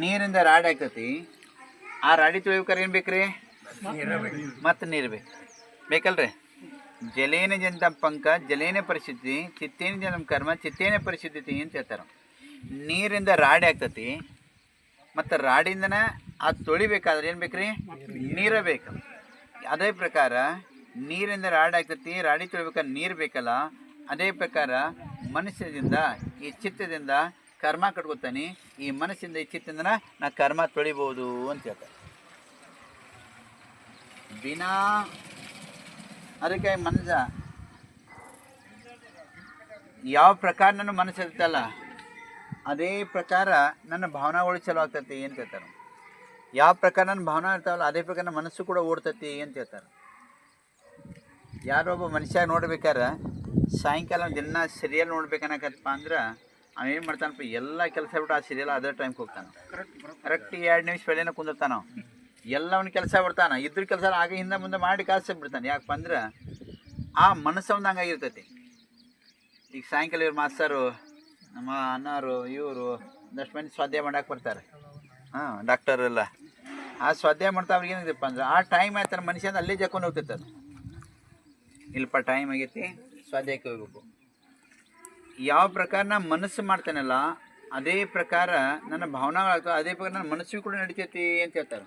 ನೀರಿಂದ ರಾಡಿ ಆಗ್ತೈತಿ ಆ ರಾಡಿ ತೊಳಿಬೇಕಾರೆ ಏನು ಬೇಕ್ರಿ? ಮತ್ತು ನೀರು ಬೇಕು. ಬೇಕಲ್ರಿ? ಜಲೇನ ಜಂತ ಪಂಕ, ಜಲೇನ ಪರಿಸ್ಥಿತಿ ಚಿತ್ತೇನ ಜನ ಕರ್ಮ, ಚಿತ್ತೇನ ಪರಿಸ್ಥಿತಿ ಅಂತ ಹೇಳ್ತಾರೆ. ನೀರಿಂದ ರಾಡಿ ಆಗ್ತತಿ ಮತ್ತು ರಾಡಿಂದನೇ ಆ ತೊಳಿಬೇಕಾದ್ರೆ ಏನು ಬೇಕ್ರಿ? ನೀರ ಬೇಕು. ಅದೇ ಪ್ರಕಾರ ನೀರಿಂದ ರಾಡಿ ಆಗ್ತತಿ ರಾಡಿ ತೊಳಿಬೇಕಾದ್ರೆ ನೀರು ಬೇಕಲ್ಲ. ಅದೇ ಪ್ರಕಾರ ಮನುಷ್ಯದಿಂದ, ಈ ಚಿತ್ತದಿಂದ ಕರ್ಮ ಕಟ್ಕೊತಾನೆ, ಈ ಮನಸ್ಸಿಂದ ಈ ಚಿತ್ತದಿಂದ ನಾ ಕರ್ಮ ತೊಳಿಬೋದು ಅಂತ ಹೇಳ್ತಾರೆ ಬಿನಾ ಅದಕ್ಕೆ ಮನಸ್ಸ, ಯಾವ ಪ್ರಕಾರ ನನ್ನ ಮನಸ್ಸು ಇರ್ತಲ್ಲ ಅದೇ ಪ್ರಕಾರ ನನ್ನ ಭಾವನೆಗಳು ಚಲೋ ಆಗ್ತೈತಿ ಅಂತ ಹೇಳ್ತಾರೆ ಯಾವ ಪ್ರಕಾರ ನನ್ನ ಭಾವನೆ ಇರ್ತಾವಲ್ಲ, ಅದೇ ಪ್ರಕಾರ ನನ್ನ ಮನಸ್ಸು ಕೂಡ ಓಡ್ತೈತಿ ಅಂತ ಹೇಳ್ತಾರೆ ಯಾರೊಬ್ಬ ಮನುಷ್ಯ ನೋಡ್ಬೇಕಾರೆ ಸಾಯಂಕಾಲ ದಿನ ಸೀರಿಯಲ್ ನೋಡ್ಬೇಕನ್ನಕತ್ತಪ್ಪ ಅಂದ್ರೆ ಅವೇನು ಮಾಡ್ತಾನಪ್ಪ ಎಲ್ಲ ಕೆಲಸ ಬಿಟ್ಟು ಆ ಸೀರಿಯಲ್ ಅದೇ ಟೈಮ್ಗೆ ಹೋಗ್ತಾನೆ. ಕರೆಕ್ಟ್ ಎರಡು ನಿಮಿಷ ಬೆಳೆನ ಕುಂದಿರ್ತಾನ. ಎಲ್ಲ ಅವ್ನ ಕೆಲಸ ಬಿಡ್ತಾನ ಇದ್ರ ಕೆಲಸ ಆಗ ಹಿಂದೆ ಮುಂದೆ ಮಾಡಿ ಕಾಸು ಬಿಡ್ತಾನೆ. ಯಾಕಪ್ಪ ಅಂದ್ರೆ ಆ ಮನಸ್ಸು ಅವ್ನ ಹಂಗಾಗಿರ್ತೈತಿ ಈಗ ಸಾಯಂಕಾಲ ಇವ್ರ ಮಾಸ್ತರು ನಮ್ಮ ಅಣ್ಣವರು ಇವರು ಒಂದಷ್ಟು ಮಂದಿ ಸ್ವಾಧ್ಯಾಯ ಮಾಡಕ್ಕೆ ಬರ್ತಾರೆ. ಹಾಂ ಡಾಕ್ಟರ್ ಎಲ್ಲ. ಆ ಸ್ವಾಧ್ಯಾಯ ಮಾಡ್ತಾ ಅವ್ರಿಗೆ ಏನಿದೆಪ್ಪ ಅಂದ್ರೆ ಆ ಟೈಮ್ ಆಯ್ತಾರ ಮನುಷ್ಯನ ಅಲ್ಲೇ ಜಕೊಂಡು ಹೋಗ್ತೈತೆ ಅದು. ಇಲ್ಪ ಟೈಮ್ ಆಗೈತಿ ಸ್ವಾಧ್ಯಾಯಕ್ಕೆ ಹೋಗ್ಬೇಕು. ಯಾವ ಪ್ರಕಾರ ನಾನು ಮನಸ್ಸು ಮಾಡ್ತೇನಲ್ಲ, ಅದೇ ಪ್ರಕಾರ ನನ್ನ ಭಾವನೆಗಳಾಗ್ತವೆ, ಅದೇ ಪ್ರಕಾರ ನನ್ನ ಮನಸ್ಸು ಕೂಡ ನಡಿತೈತಿ ಅಂತ ಹೇಳ್ತಾರೆ.